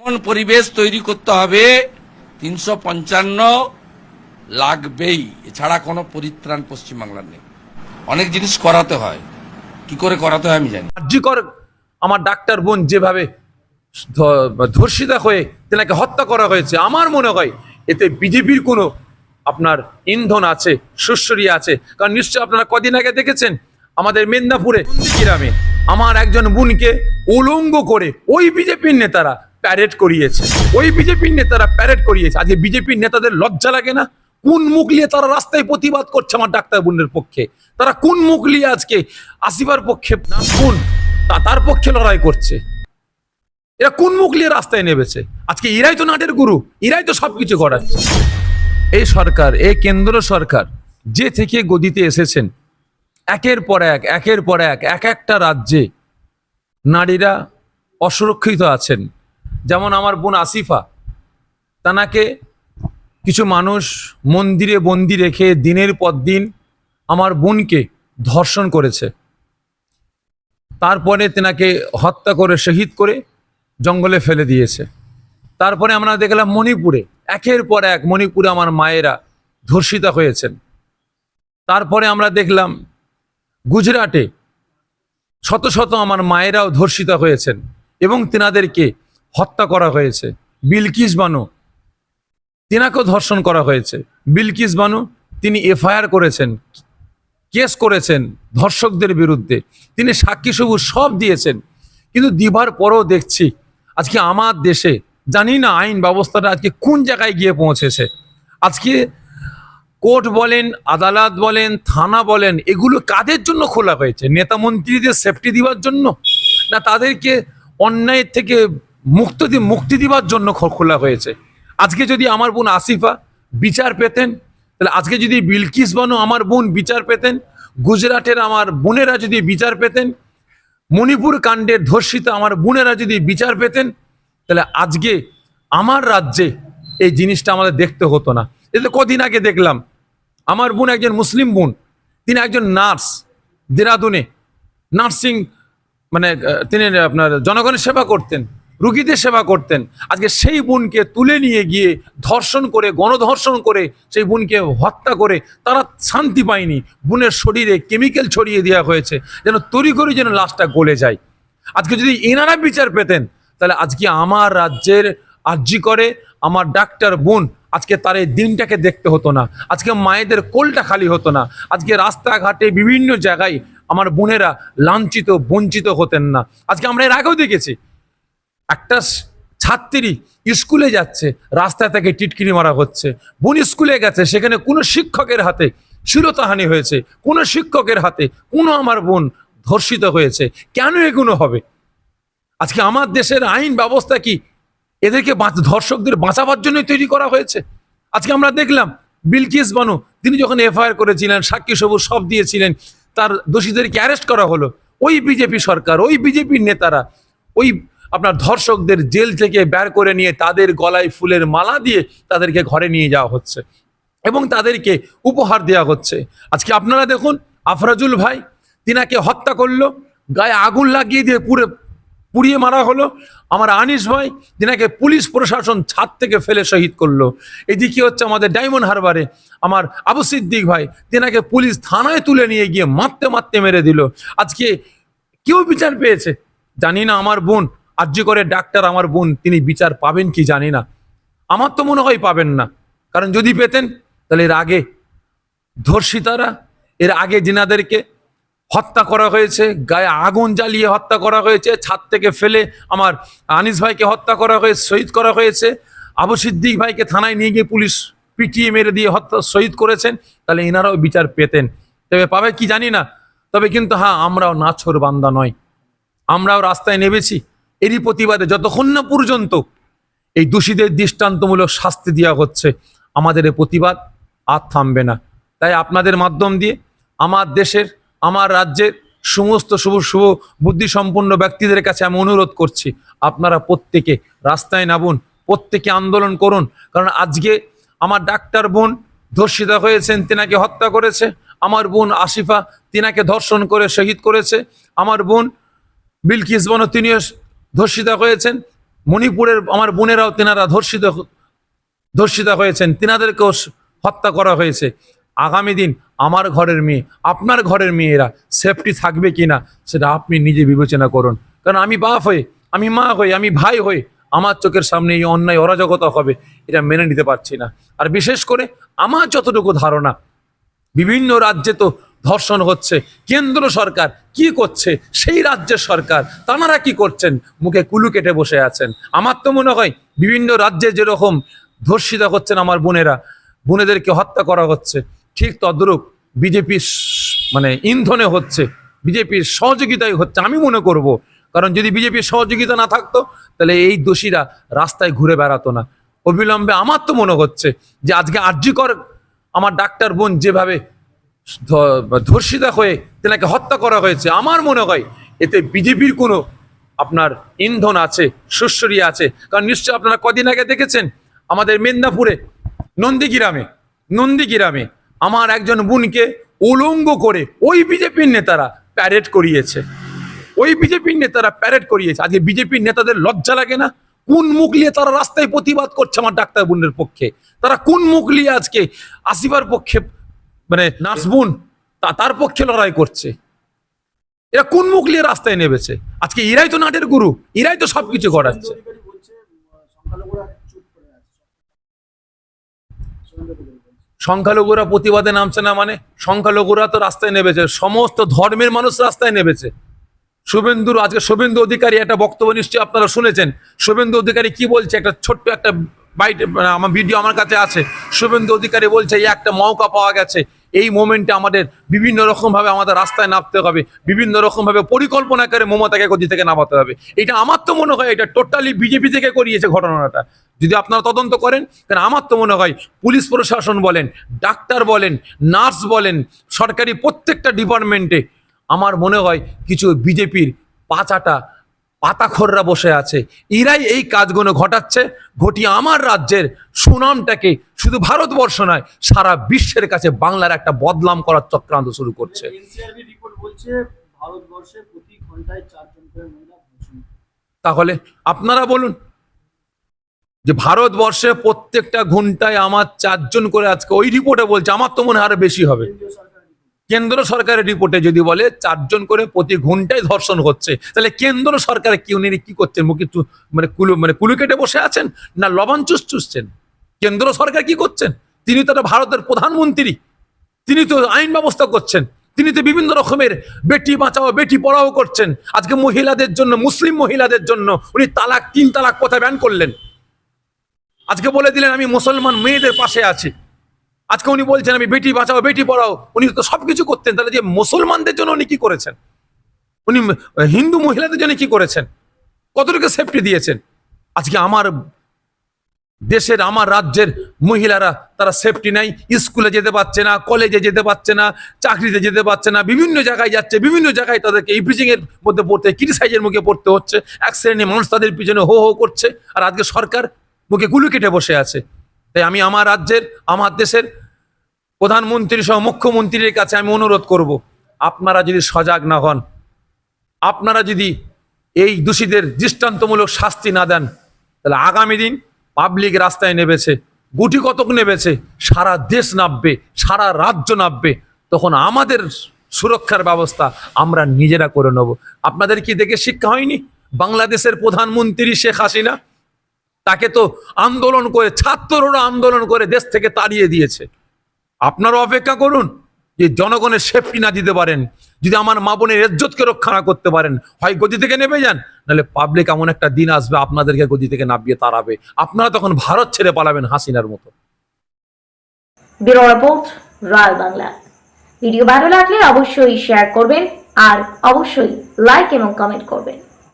এমন পরিবেশ তৈরি করতে হবে, তিনশো পঞ্চান্ন লাগবেই। এছাড়া কোনো পরিত্রাণ পশ্চিমবাংলার নেই। অনেক জিনিস করাতে হয়। কি করে করাতে হয় আমি জানি কার্যকর আমার ডাক্তার বোন যেভাবে ধর্ষিতা হয়ে তেনাকে হত্যা করা হয়েছে, আমার মনে হয় এতে বিজেপির কোনো আপনার ইন্ধন আছে সুশ্বরী আছে। কারণ নিশ্চয় আপনারা কদিন আগে দেখেছেন, আমাদের মেদিনীপুরে গ্রামে আমার একজন বোনকে উলঙ্গ করে ওই বিজেপির নেতারা প্যারেড করিয়েছে। ওই বিজেপির নেতারা প্যারেড করিয়েছে। আজকে বিজেপির নেতাদের লজ্জা লাগে না? কোন মুখ নিয়ে তারা রাস্তায় প্রতিবাদ করছে আমার ডাক্তার বোনের পক্ষে? তারা কোন মুখ নিয়ে আজকে আসিবার পক্ষে না কোন? তা তার পক্ষে লড়াই করছে। এরা কোন মুখ নিয়ে রাস্তায় নেমেছে? আজকে এরাই তো নাটের গুরু, এরাই তো সবকিছু করাচ্ছে এই সরকার, এই কেন্দ্র সরকার যে থেকে গদিতে এসেছেন, একের পর এক, একের পর এক এক একটা রাজ্যে নারীরা অসুরক্ষিত আছেন। যেমন আমার বোন আসিফা, তানাকে কিছু মানুষ মন্দিরে বন্দি রেখে দিনের পর দিন আমার বোনকে ধর্ষণ করেছে। তারপরে তেনাকে হত্যা করে, শহীদ করে জঙ্গলে ফেলে দিয়েছে। তারপরে আমরা দেখলাম মণিপুরে, একের পর এক মণিপুরে আমার মায়েরা ধর্ষিতা হয়েছেন। তারপরে আমরা দেখলাম গুজরাটে শত শত আমার মায়েরাও ধর্ষিতা হয়েছেন এবং তেনাদেরকে হত্যা করা হয়েছে। বিলকিস বানু, তেনাকেও ধর্ষণ করা হয়েছে। বিলকিস বানু, তিনি এফআইআর করেছেন, কেস করেছেন ধর্ষকদের বিরুদ্ধে। তিনি সাক্ষী সবুজ সব দিয়েছেন। কিন্তু দিবার পরেও দেখছি, আজকে আমার দেশে, জানি না আইন ব্যবস্থাটা আজকে কোন জায়গায় গিয়ে পৌঁছেছে। আজকে কোর্ট বলেন, আদালত বলেন, থানা বলেন, এগুলো কাদের জন্য খোলা হয়েছে? নেতা মন্ত্রীদের সেফটি দিবার জন্য? না তাদেরকে অন্যায়ের থেকে মুক্ত মুক্তি দিবার জন্য খোলা হয়েছে। আজকে যদি আমার বোন আসিফা বিচার পেতেন, তাহলে আজকে যদি বিলকিস বানু আমার বোন বিচার পেতেন, গুজরাটের আমার বোনেরা যদি বিচার পেতেন, মণিপুর কাণ্ডের ধর্ষিত আমার বোনেরা যদি বিচার পেতেন, তাহলে আজকে আমার রাজ্যে এই জিনিসটা আমাদের দেখতে হতো না। এতে কদিন আগে দেখলাম, আমার বোন একজন মুসলিম বোন, তিনি একজন নার্স দেরাদুনে। নার্সিং মানে তিনি আপনার জনগণের সেবা করতেন। রুগীদের সেবা করতেন। আজকে সেই বোনকে তুলে নিয়ে গিয়ে ধর্ষণ করে, গণধর্ষণ করে, সেই বোনকে হত্যা করে তারা শান্তি পায়নি। বোনের শরীরে কেমিক্যাল ছড়িয়ে দেওয়া হয়েছে, যেন তড়িঘড়ি যেন লাশটা গলে যায়। আজকে যদি এনারা বিচার পেতেন, তাহলে আজকে আমার রাজ্যের আর্জি করে, আমার ডাক্তার বোন আজকে তার এই দিনটাকে দেখতে হতো না। আজকে মায়েদের কোলটা খালি হতো না। আজকে রাস্তাঘাটে বিভিন্ন জায়গায় আমার বোনেরা লাঞ্ছিত, বঞ্চিত হতেন না। আজকে আমরা এর আগেও দেখেছি একটা ছাত্রী স্কুলে যাচ্ছে, রাস্তায় তাকে টিটকিরি মারা হচ্ছে। বোন স্কুলে গেছে, সেখানে কোনো শিক্ষকের হাতে শিরতাহানি হয়েছে, কোনো শিক্ষকের হাতে কোনো আমার বোন ধর্ষিত হয়েছে। কেন এগুলো হবে? আজকে আমার দেশের আইন ব্যবস্থা কি? এদেরকে ধর্ষকদের বাঁচাবার জন্যই তৈরি করা হয়েছে। আজকে আমরা দেখলাম, বিলকিস বানু, তিনি যখন এফআইআর করেছিলেন, সাক্ষী সবুজ সব দিয়েছিলেন, তার দোষীদেরকে অ্যারেস্ট করা হলো। ওই বিজেপি সরকার, ওই বিজেপির নেতারা, ওই আপনার ধর্ষকদের জেল থেকে বের করে নিয়ে তাদের গলায় ফুলের মালা দিয়ে তাদেরকে ঘরে নিয়ে যাওয়া হচ্ছে এবং তাদেরকে উপহার দেওয়া হচ্ছে। আজকে আপনারা দেখুন, আফরাজুল ভাই তিনাকে হত্যা করল, গায়ে আগুন লাগিয়ে দিয়ে পুরে পুড়িয়ে মারা হলো। আমার আনিস ভাই তিনাকে পুলিশ প্রশাসন ছাদ থেকে ফেলে শহীদ করল। এদিকে হচ্ছে আমাদের ডায়মন্ড হারবারে? আমার আবু সিদ্দিক ভাই তিনাকে পুলিশ থানায় তুলে নিয়ে গিয়ে মারতে মারতে মেরে দিল। আজকে কেউ বিচার পেয়েছে? জানি না, আমার বোন আর্য করে ডাক্তার আমার বোন, তিনি বিচার পাবেন কি জানি না। আমার তো মনে হয় পাবেন না। কারণ যদি পেতেন, তাহলে এর আগে ধর্ষিতারা, এর আগে জিনাদেরকে হত্যা করা হয়েছে, গায়ে আগুন জ্বালিয়ে হত্যা করা হয়েছে, ছাদ থেকে ফেলে আমার আনিস ভাইকে হত্যা করা হয়েছে, শহীদ করা হয়েছে। আবু সিদ্দিক ভাইকে থানায় নিয়ে গিয়ে পুলিশ পিটিয়ে মেরে দিয়ে হত্যা, শহীদ করেছেন, তাহলে এনারাও বিচার পেতেন। তবে পাবে কি জানি না। তবে কিন্তু হ্যাঁ আমরাও নাছর বান্দা নয়। আমরাও রাস্তায় নেমেছি। এরই প্রতিবাদে যতক্ষণ না পর্যন্ত এই দোষীদের দৃষ্টান্তমূলক শাস্তি দেওয়া হচ্ছে, আমাদের এই প্রতিবাদ আর থামবে না। তাই আপনাদের মাধ্যম দিয়ে আমার দেশের, আমার রাজ্যের সমস্ত শুভ শুভ বুদ্ধিসম্পন্ন ব্যক্তিদের কাছে আমি অনুরোধ করছি, আপনারা প্রত্যেকে রাস্তায় নামুন, প্রত্যেকে আন্দোলন করুন। কারণ আজকে আমার ডাক্তার বোন ধর্ষিতা হয়েছেন, তেনাকে হত্যা করেছে। আমার বোন আসিফা, তিনাকে ধর্ষণ করে শহীদ করেছে। আমার বোন বিলকিস বনো তিনিও ধর্ষিতা হয়েছেন। মণিপুরের আমার বোনেরাও তেনারা ধর্ষিত ধর্ষিতা হয়েছেন। তিনাদেরকেও হত্যা করা হয়েছে। আগামী দিন আমার ঘরের মেয়ে, আপনার ঘরের মেয়েরা সেফটি থাকবে কিনা সেটা আপনি নিজে বিবেচনা করুন। কারণ আমি বাপ হয়ে, আমি মা হয়ে, আমি ভাই হয়ে আমার চোখের সামনে এই অন্যায় অরাজকতা হবে, এটা মেনে নিতে পারছি না। আর বিশেষ করে আমার যতটুকু ধারণা, বিভিন্ন রাজ্যে তো ধর্ষণ হচ্ছে। কেন্দ্র সরকার কি করছে? সেই রাজ্যের সরকার। তানারা কি করছেন? মুখে কুলু কেটে বসে আছেন। আমার তো মনে হয় বিভিন্ন রাজ্যে যেরকম ধর্ষিতা হচ্ছেন আমার বোনেরা, বোনেদেরকে হত্যা করা হচ্ছে। ঠিক তদ্রূপ বিজেপির মানে ইন্ধনে হচ্ছে, বিজেপির সহযোগিতাই হচ্ছে আমি মনে করব। কারণ যদি বিজেপির সহযোগিতা না থাকতো, তাহলে এই দোষীরা রাস্তায় ঘুরে বেড়াতো না। অবিলম্বে আমার তো মনে হচ্ছে যে আজকে আর্যিকর আমার ডাক্তার বোন যেভাবে ধর্ষিতা হয়ে তেনাকে হত্যা করা হয়েছে। আমার মনে হয় এতে বিজেপির কোনো আপনার ইন্ধন আছে সুশ্বরী আছে। কারণ নিশ্চয় আপনারা কদিন আগে দেখেছেন, আমাদের মেদিনীপুরে, নন্দীগ্রামে নন্দীগ্রামে আমার একজন বোনকে উলঙ্গ করে ওই বিজেপির নেতারা প্যারেড করিয়েছে। ওই বিজেপির নেতারা প্যারেড করিয়েছে। আজকে বিজেপির নেতাদের লজ্জা লাগে না? কোন মুখ নিয়ে তারা রাস্তায় প্রতিবাদ করছে আমার ডাক্তার বোনের পক্ষে? তারা কোন মুখ নিয়ে আজকে আসিবার পক্ষে মানে নাসবুন তা, তার পক্ষে লড়াই করছে। এরা কোন মুখ নিয়ে রাস্তায় নেমেছে? আজকে ইরাই তো নাটের গুরু, ইরাই তো সবকিছু বলছে। সংখ্যালঘুরা প্রতিবাদে নামছে না মানে? সংখ্যালঘুরা তো রাস্তায় নেমেছে, সমস্ত ধর্মের মানুষ রাস্তায় নেমেছে। শুভেন্দুর আজকে শুভেন্দু অধিকারী একটা বক্তব্য নিশ্চয়ই আপনারা শুনেছেন। শুভেন্দু অধিকারী কি বলছে? একটা ছোট্ট একটা বাইট মানে আমার ভিডিও আমার কাছে আছে। শুভেন্দু অধিকারী বলছে, এই একটা মৌকা পাওয়া গেছে। এই মোমেন্টে আমাদের বিভিন্ন রকম ভাবে আমাদের রাস্তায় নামতে হবে, বিভিন্ন রকম ভাবে পরিকল্পনা করে মমতাকে গদি থেকে নামাতে হবে। এটা আমার তো মনে হয় এটা টোটালি বিজেপি থেকে করিয়েছে ঘটনাটা। যদি আপনারা তদন্ত করেন কারণ আমার তো মনে হয় পুলিশ প্রশাসন বলেন, ডাক্তার বলেন, নার্স বলেন, সরকারি প্রত্যেকটা ডিপার্টমেন্টে আমার মনে হয় কিছু বিজেপির পাচাটা পাতাখররা বসে আছে। এরাই এই কাজগুলো ঘটাচ্ছে। ঘটিয়ে আমার রাজ্যের সুনামটাকে শুধু ভারতবর্ষ নয় সারা বিশ্বের কাছে বাংলার একটা বদনাম করার চক্রান্ত শুরু করছে। তাহলে আপনারা বলুন যে ভারতবর্ষে প্রত্যেকটা ঘন্টায় আমার চারজন করে আজকে ওই রিপোর্টে বলছে আমার তো মনে হয় আরও বেশি হবে। কেন্দ্র সরকারের রিপোর্টে যদি বলে চারজন করে প্রতি ঘন্টায় ধর্ষণ হচ্ছে, তাহলে কেন্দ্র সরকারে কি উনি কি করছেন? মুখে মানে কুলু মানে কুলু কেটে বসে আছেন না লবণ চুষ চুষছেন? কেন্দ্র সরকার কি করছেন? তিনি তো ভারতের প্রধানমন্ত্রী, তিনি তো আইন ব্যবস্থা করছেন, তিনি তো বিভিন্ন রকমের বেটি বাঁচাও, বেটি পড়াও করছেন। আজকে মহিলাদের জন্য, মুসলিম মহিলাদের জন্য উনি তালাক, তিন তালাক কথা ব্যান করলেন। আজকে বলে দিলেন, আমি মুসলমান মেয়েদের পাশে আছি। আজকে উনি বলছেন, আমি বেটি বাঁচাও, বেটি পড়াও। উনি তো সবকিছু করতেন। তাহলে যে মুসলমানদের জন্য উনি কি করেছেন? উনি হিন্দু মহিলাদের জন্য কি করেছেন? কতটুকু সেফটি দিয়েছেন? আজকে আমার দেশের, আমার রাজ্যের মহিলারা, তারা সেফটি নাই। স্কুলে যেতে পারছে না কলেজে যেতে পারছে না, চাকরিতে যেতে পারছে না, বিভিন্ন জায়গায় যাচ্ছে, বিভিন্ন জায়গায় তাদেরকে ইভিজিং এর মধ্যে পড়তে ক্রিটিসাইজের মুখে পড়তে হচ্ছে। এক শ্রেণির মানুষ তাদের পিছনে হো হো করছে। আর আজকে সরকার মুখে গুলু কেটে বসে আছে। তাই আমি আমার রাজ্যের, আমার দেশের প্রধানমন্ত্রী সহ মুখ্যমন্ত্রীর কাছে আমি অনুরোধ করব, আপনারা যদি সজাগ না হন, আপনারা যদি এই দোষীদের দৃষ্টান্তমূলক শাস্তি না দেন, তাহলে আগামী দিন পাবলিক রাস্তায় নেবেছে গুটি কতক নেবেছে সারা দেশ নামবে, সারা রাজ্য নামবে, তখন আমাদের সুরক্ষার ব্যবস্থা আমরা নিজেরা করে নেব। আপনাদের কি দেখে শিক্ষা হয়নি? বাংলাদেশের প্রধানমন্ত্রী শেখ হাসিনা তাকে তো আন্দোলন করে, ছাত্ররা আন্দোলন করে দেশ থেকে তাড়িয়ে দিয়েছে। আপনারা অপেক্ষা করুন যে জনগণের সেফটি না দিতে পারেন, যদি আমার মা বোনের ইজ্জতকে রক্ষা না করতে পারেন, হয় গদি থেকে নেমে যান, নাহলে পাবলিক এমন একটা দিন আসবে, আপনাদেরকে গদি থেকে নামিয়ে তাড়াবে। আপনারা তখন ভারত ছেড়ে পালাবেন হাসিনার মতো। বাংলা ভিডিও ভালো লাগলে অবশ্যই শেয়ার করবেন, আর অবশ্যই লাইক এবং কমেন্ট করবেন।